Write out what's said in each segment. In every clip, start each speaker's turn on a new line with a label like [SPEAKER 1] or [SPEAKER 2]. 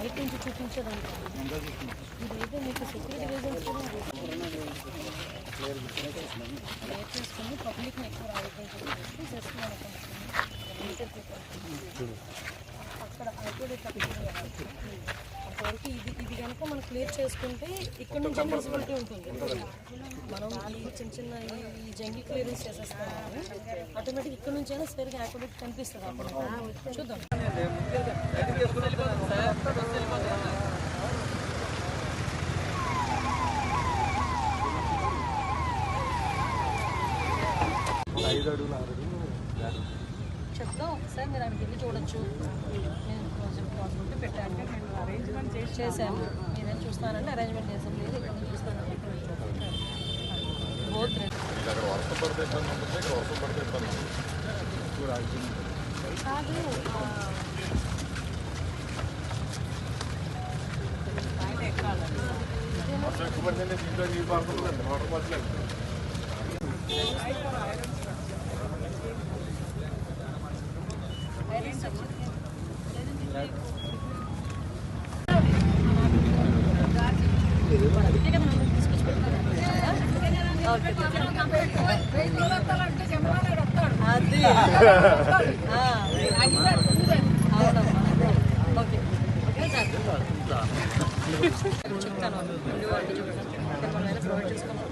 [SPEAKER 1] బయట నుంచి చూపించడానికి. ఇదైతే మీకు సెక్యూరిటీ రీజన్స్ కూడా క్లియర్ చేసుకుని పబ్లిక్ని ఎక్కువ రావద్దని చెప్పి జస్ట్ మనకు అక్కడ హైకోర్టు తప్పింది అంతవరకు ఇది ఇది కనుక మనం క్లియర్ చేసుకుంటే ఇక్కడ నుంచి విజిబిలిటీ ఉంటుంది. మనం ఈ చిన్న చిన్న ఈ- ఈ జంగి క్లియరెన్స్ చేసేస్తాం. ఆటోమేటిక్ ఇక్కడ నుంచి అయినా సరిగా యాక్యురేట్ కనిపిస్తుంది అప్పుడు చూద్దాం.
[SPEAKER 2] ఐదు అడుగులు ఆరు
[SPEAKER 1] చెప్తాం సార్ మీరు అక్కడికి వెళ్ళి చూడొచ్చు. నేను కొంచెం పాసిబిలిటీ పెట్టాను. నేను అరేంజ్మెంట్ చేసి చేశాను. మీరేం చూస్తానంటే అరేంజ్మెంట్ చేసాం లేదు ఇక్కడ చూస్తానంటే ఇక్కడ నుంచి చూస్తాను బోత్
[SPEAKER 2] అక్కడ వర్షం పడితే ఇబ్బంది ఉంటుంది? ఇక్కడ వర్షం పడితే ఇబ్బంది.
[SPEAKER 1] కాదు చెప్తాను ఇక్కడ మనం ఏదైనా ప్రొవైడ్ చేసుకున్నాం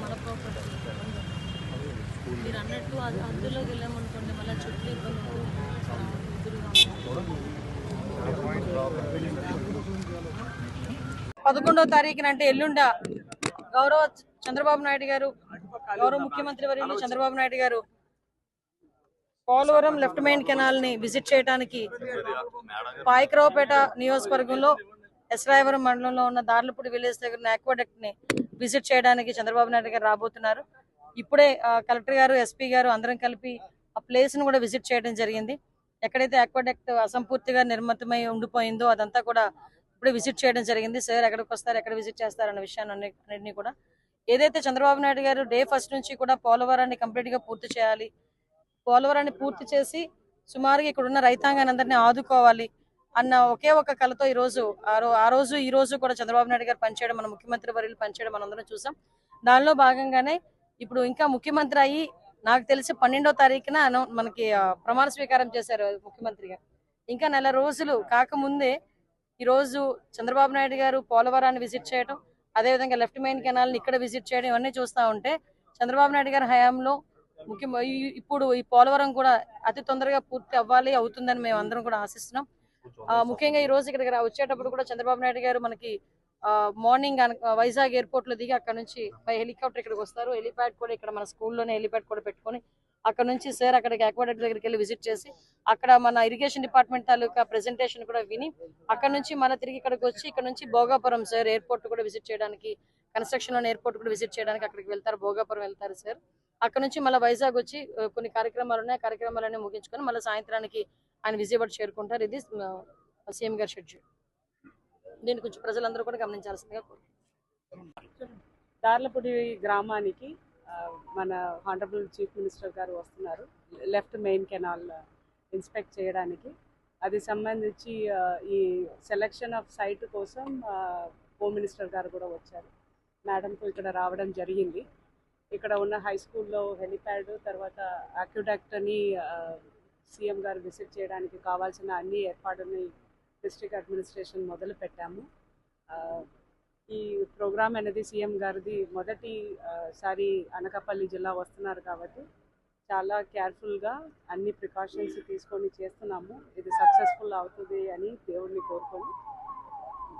[SPEAKER 1] మన ప్రాపర్టీ మీరు అన్నట్టు అది అందులోకి వెళ్ళామనుకోండి మళ్ళీ చుట్టూ ఇబ్బంది పదకొండవ తారీఖున అంటే ఎల్లుండ. గౌరవ చంద్రబాబు నాయుడు గారు గౌరవ ముఖ్యమంత్రి వర్యులు చంద్రబాబు నాయుడు గారు పోలవరం లెఫ్ట్ మెయిన్ కెనాల్ని విజిట్ చేయడానికి పాయకరావుపేట నియోజకవర్గంలో ఎస్రాయవరం మండలంలో ఉన్న దార్లపూడి విలేజ్ దగ్గర ఉన్న ని విజిట్ చేయడానికి చంద్రబాబు నాయుడు గారు రాబోతున్నారు. ఇప్పుడే కలెక్టర్ గారు ఎస్పీ గారు అందరం కలిపి ఆ ప్లేస్ను కూడా విజిట్ చేయడం జరిగింది. ఎక్కడైతే aqueduct అసంపూర్తిగా నిర్మితమై ఉండిపోయిందో అదంతా కూడా ఇప్పుడే విజిట్ చేయడం జరిగింది. సార్ ఎక్కడికి వస్తారు? ఎక్కడ విజిట్ చేస్తారు అన్న విషయాన్ని కూడా. ఏదైతే చంద్రబాబు నాయుడు గారు డే ఫస్ట్ నుంచి కూడా పోలవరాన్ని కంప్లీట్గా పూర్తి చేయాలి పోలవరాన్ని పూర్తి చేసి సుమారుగా ఇక్కడ ఉన్న రైతాంగాన్ని అందరినీ ఆదుకోవాలి అన్న ఒకే ఒక కళతో ఈ రోజు ఆ రోజు ఈ రోజు కూడా చంద్రబాబు నాయుడు గారు పనిచేయడం మన ముఖ్యమంత్రి వర్యులు పనిచేయడం మనందరం చూసాం. దానిలో భాగంగానే ఇప్పుడు ఇంకా ముఖ్యమంత్రి అయ్యి నాకు తెలిసి పన్నెండో తారీఖున మనకి ప్రమాణ స్వీకారం చేశారు ముఖ్యమంత్రిగా ఇంకా నెల రోజులు కాకముందే ఈ రోజు చంద్రబాబు నాయుడు గారు పోలవరాన్ని విజిట్ చేయడం అదేవిధంగా లెఫ్ట్ మెయిన్ కెనాల్ని ఇక్కడ విజిట్ చేయడం ఇవన్నీ చూస్తా ఉంటే చంద్రబాబు నాయుడు గారి హయాంలో ముఖ్యం ఈ- ఇప్పుడు ఈ పోలవరం కూడా అతి తొందరగా పూర్తి అవ్వాలి అవుతుందని మేము అందరం కూడా ఆశిస్తున్నాం. ముఖ్యంగా ఈ రోజు ఇక్కడికి రా- వచ్చేటప్పుడు కూడా చంద్రబాబు నాయుడు గారు మనకి మార్నింగ్ వైజాగ్ ఎయిర్పోర్ట్లో దిగి అక్కడ నుంచి బై హెలికాప్టర్ ఇక్కడికి వస్తారు. హెలిప్యాడ్ కూడా ఇక్కడ మన స్కూల్లోనే హెలిప్యాడ్ కూడా పెట్టుకొని అక్కడ నుంచి సార్ అక్కడికి అక్వాడక్ట్ దగ్గరికి వెళ్ళి విజిట్ చేసి అక్కడ మన ఇరిగేషన్ డిపార్ట్మెంట్ తాలూకా ప్రెజెంటేషన్ కూడా విని అక్కడ నుంచి మన తిరిగి ఇక్కడికి వచ్చి ఇక్కడ నుంచి భోగాపురం సార్ ఎయిర్పోర్ట్ కూడా విజిట్ చేయడానికి కన్స్ట్రక్షన్లోని ఎయిర్పోర్ట్ కూడా విజిట్ చేయడానికి అక్కడికి వెళ్తారు. భోగాపురం వెళ్తారు సార్ అక్కడ నుంచి మళ్ళీ వైజాగ్ వచ్చి కొన్ని కార్యక్రమాలు ఉన్నాయి. కార్యక్రమాలన్నీ ముగించుకొని మళ్ళీ సాయంత్రానికి ఆయన విజయవాడ చేరుకుంటారు. ఇది సీఎం గారి షెడ్యూల్ దీన్ని కొంచెం ప్రజలందరూ కూడా గమనించాల్సిందిగా
[SPEAKER 3] దార్లపూడి గ్రామానికి మన హానరబుల్ చీఫ్ మినిస్టర్ గారు వస్తున్నారు. లెఫ్ట్ మెయిన్ కెనాల్ ఇన్స్పెక్ట్ చేయడానికి. అది సంబంధించి ఈ సెలెక్షన్ ఆఫ్ సైట్ కోసం హోమ్ మినిస్టర్ గారు కూడా వచ్చారు. మేడంతో ఇక్కడ రావడం జరిగింది. ఇక్కడ ఉన్న హై స్కూల్లో హెలిప్యాడ్ తర్వాత అక్యుడాక్టర్ని సీఎం గారు విజిట్ చేయడానికి కావాల్సిన అన్ని ఏర్పాటుని డిస్ట్రిక్ట్ అడ్మినిస్ట్రేషన్ మొదలు పెట్టాము. ఈ ప్రోగ్రామ్ అనేది సీఎం గారిది మొదటి సారి అనకాపల్లి జిల్లా వస్తున్నారు కాబట్టి చాలా కేర్ఫుల్గా అన్ని ప్రికాషన్స్ తీసుకొని చేస్తున్నాము. ఇది సక్సెస్ఫుల్ అవుతుంది అని దేవుడిని కోరుకొని